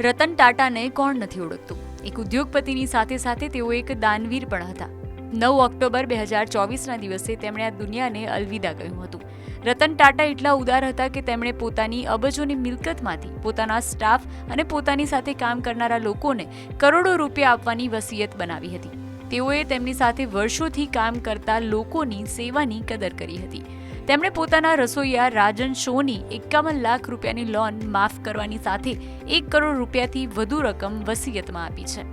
રતન ટાટાને કોણ નથી ઓળખતું? એક ઉદ્યોગપતિની સાથે સાથે તેઓ એક દાનવીર પણ હતા. નવ ઓક્ટોબર બે હજાર ચોવીસના દિવસે તેમણે આ દુનિયાને અલવિદા કહ્યું હતું. રતન ટાટા એટલા ઉદાર હતા કે તેમણે પોતાની અબજોની મિલકતમાંથી પોતાના સ્ટાફ અને પોતાની સાથે કામ કરનારા લોકોને કરોડો રૂપિયા આપવાની વસિયત બનાવી હતી. તેઓએ તેમની સાથે વર્ષોથી કામ કરતા લોકોની સેવાની કદર કરી હતી. તેમણે પોતાના રસોઈયા રાજન શોની એકાવન લાખ રૂપિયાની લોન માફ કરવાની સાથે એક કરોડ રૂપિયાથી વધુ રકમ વસિયતમાં આપી છે.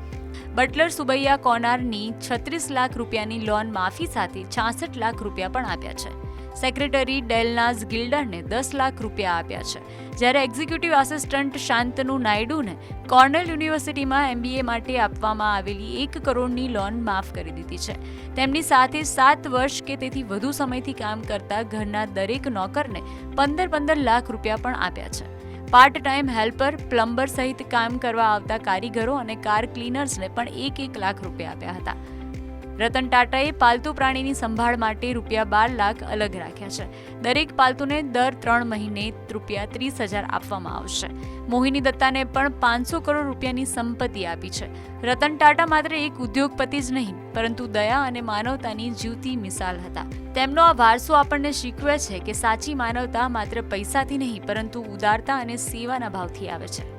બટલર સુબૈયા કોનારની છત્રીસ લાખ રૂપિયાની લોન માફી સાથે છાસઠ લાખ રૂપિયા પણ આપ્યા છે. સેક્રેટરી ડેલનાઝ ગિલ્ડરને દસ લાખ રૂપિયા આપ્યા છે. જ્યારે એક્ઝિક્યુટિવ આસિસ્ટન્ટ શાંતનુ નાયડુને કોર્નેલ યુનિવર્સિટીમાં એમબીએ માટે આપવામાં આવેલી એક કરોડની લોન માફ કરી દીધી છે. તેમની સાથે સાત વર્ષ કે તેથી વધુ સમયથી કામ કરતા ઘરના દરેક નોકરને પંદર પંદર લાખ રૂપિયા પણ આપ્યા છે. પાર્ટ ટાઈમ હેલ્પર, પ્લમ્બર સહિત કામ કરવા આવતા કારીગરો અને કાર ક્લીનર્સને પણ એક એક લાખ રૂપિયા આપ્યા હતા. રતન ટાટાએ પાલતુ પ્રાણીની સંભાળ માટે રૂપિયા બાર લાખ અલગ રાખ્યા છે. દરેક પાલતુને દર ત્રણ મહિને રૂપિયા ત્રીસ હજાર આપવામાં આવશે. મોહિની દત્તાને પણ પાંચસો કરોડ રૂપિયાની સંપત્તિ આપી છે. રતન ટાટા માત્ર એક ઉદ્યોગપતિ જ નહીં, પરંતુ દયા અને માનવતાની જીવતી મિસાલ હતા. તેમનો આ વારસો આપણને શીખવે છે કે સાચી માનવતા માત્ર પૈસાથી નહીં, પરંતુ ઉદારતા અને સેવાના ભાવથી આવે છે.